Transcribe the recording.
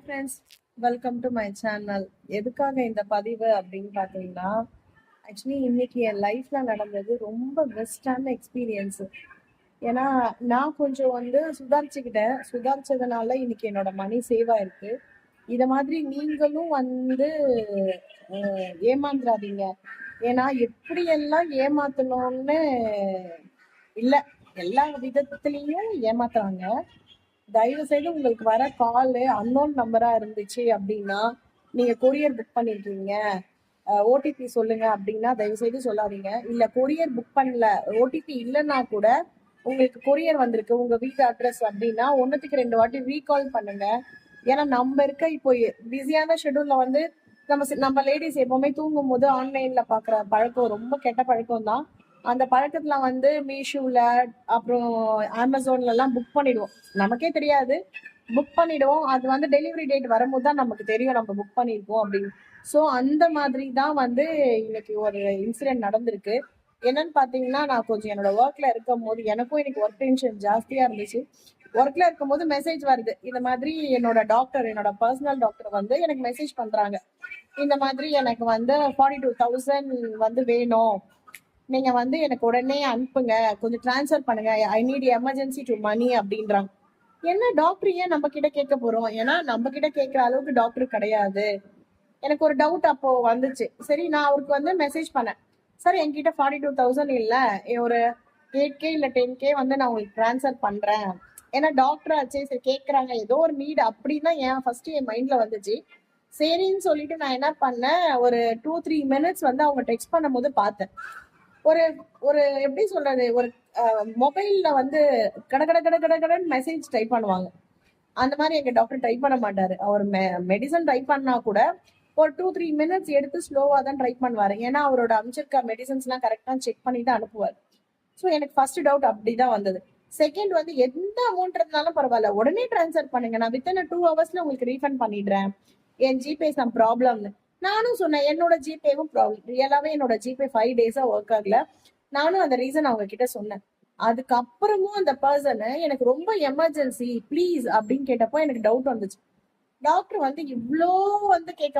Hi friends welcome to my channel எதுக்காக இந்த பதிவு அப்படின்னு பார்த்தீங்கன்னா ஆக்சுவலி இன்னைக்கு என் லைஃப்ல நடந்தது ரொம்ப பெஸ்டான எக்ஸ்பீரியன்ஸ் ஏன்னா நான் கொஞ்சம் வந்து சுதாரிச்சுக்கிட்டேன். சுதாரிச்சதுனால இன்னைக்கு என்னோட மணி சேவ் ஆயிருக்கு. இத மாதிரி நீங்களும் வந்து ஏமாந்துடாதீங்க ஏன்னா எப்படியெல்லாம் ஏமாத்தணும்னு இல்லை. எல்லா விதத்துலயும் ஏமாத்துறாங்க. தயவு செய்து உங்களுக்கு வர கால் அன்னோன் நம்பரா இருந்துச்சு அப்படின்னா நீங்க கொரியர் புக் பண்ணிருக்கீங்க. ஓடிபி சொல்லுங்க அப்படின்னா தயவு செய்து சொல்லாதீங்க. இல்ல கொரியர் புக் பண்ணல ஓடிபி இல்லைன்னா கூட உங்களுக்கு கொரியர் வந்திருக்கு உங்க வீட்டு அட்ரஸ் அப்படின்னா ஒன்னுத்துக்கு ரெண்டு வாட்டி ரீகால் பண்ணுங்க. ஏன்னா நம்ம இருக்க இப்போ பிஸியான ஷெடியூல்ல வந்து நம்ம நம்ம லேடிஸ் எப்பவுமே தூங்கும் போது ஆன்லைன்ல பாக்குற பழக்கம் ரொம்ப கெட்ட பழக்கம் தான் அந்த பழக்கத்துல வந்து மீஷோல அப்புறம் அமேசான்ல எல்லாம் புக் பண்ணிடுவோம். நமக்கே தெரியாது. புக் பண்ணிடுவோம். அது வந்து டெலிவரி டேட் வரும்போது தான் நமக்கு தெரியும். நம்ம புக் பண்ணியிருக்கோம் அப்படின்னு. ஸோ அந்த மாதிரி தான் வந்து இன்னைக்கு ஒரு இன்சிடென்ட் நடந்திருக்கு. என்னன்னு பார்த்தீங்கன்னா நான் கொஞ்சம் என்னோட ஒர்க்ல இருக்கும் போது எனக்கும் இன்னைக்கு ஒர்க் டென்ஷன் ஜாஸ்தியா இருந்துச்சு. ஒர்க்ல இருக்கும்போது மெசேஜ் வருது. இந்த மாதிரி என்னோட டாக்டர் என்னோட பர்சனல் டாக்டர் வந்து எனக்கு மெசேஜ் பண்றாங்க. இந்த மாதிரி எனக்கு வந்து ஃபார்ட்டி டூ தௌசண்ட் வந்து வேணும். நீங்க வந்து எனக்கு உடனே அனுப்புங்க. கொஞ்சம் ட்ரான்ஸ்ஃபர் பண்ணுங்க. I need emergency to money அப்படின்றாங்க என்ன டாக்டர் ஏன் நம்ம கிட்ட கேட்க போறோம்? ஏன்னா நம்ம கிட்ட கேட்கற அளவுக்கு டாக்டர் கிடையாது. எனக்கு ஒரு டவுட் அப்போ வந்துச்சு. சரி நான் அவருக்கு வந்து மெசேஜ் பண்ணேன். சார் என்கிட்ட ஃபார்ட்டி டூ தௌசண்ட் இல்லை ஒரு எயிட் கே இல்லை டென் கே வந்து நான் உங்களுக்கு ட்ரான்ஸ்ஃபர் பண்றேன். ஏன்னா டாக்டர் ஆச்சே. சரி கேட்குறாங்க ஏதோ ஒரு நீட் அப்படின்னா என் ஃபர்ஸ்ட் என் மைண்ட்ல வந்துச்சு. சரின்னு சொல்லிட்டு நான் என்ன பண்ணேன்? ஒரு டூ த்ரீ மினிட்ஸ் வந்து அவங்க டெக்ஸ்ட் பண்ணும்போது பார்த்தேன். ஒரு ஒரு எப்படி சொல்றது ஒரு மொபைல்ல வந்து கட கட கட கட கடன்னு மெசேஜ் டைப் பண்ணுவாங்க. அந்த மாதிரி எங்க டாக்டர் டைப் பண்ண மாட்டாரு. அவர் மெடிசன் டைப் பண்ணா கூட ஒரு டூ த்ரீ மினிட்ஸ் எடுத்து ஸ்லோவா தான் ட்ரை பண்ணுவாரு. ஏன்னா அவரோட அமைச்சிருக்க மெடிசன்ஸ் எல்லாம் கரெக்டா செக் பண்ணி தான் அனுப்புவார். ஸோ எனக்கு ஃபர்ஸ்ட் டவுட் அப்படிதான் வந்தது. செகண்ட் வந்து எந்த அமௌண்ட் இருந்தாலும் பரவாயில்ல. உடனே ட்ரான்ஸ்ஃபர் பண்ணுங்க. நான் வித்தின் டூ ஹவர்ஸ்ல உங்களுக்கு ரீஃபண்ட் பண்ணிடுறேன். என் ஜிபே சம் ப்ராப்ளம்னு நானும் சொன்னேன் என்னோட ஜிபேவும் ப்ராப்ளம் ரியலாவே என்னோட ஜிபே ஃபைவ் டேஸா ஒர்க் ஆகல. நானும் அந்த ரீசன் அவங்க கிட்ட சொன்னேன். அதுக்கப்புறமும் அந்த பர்சன் எனக்கு ரொம்ப எமர்ஜென்சி ப்ளீஸ் அப்படின்னு கேட்டப்போ எனக்கு டவுட் வந்துச்சு. டாக்டர் வந்து இவ்ளோ வந்து கேட்க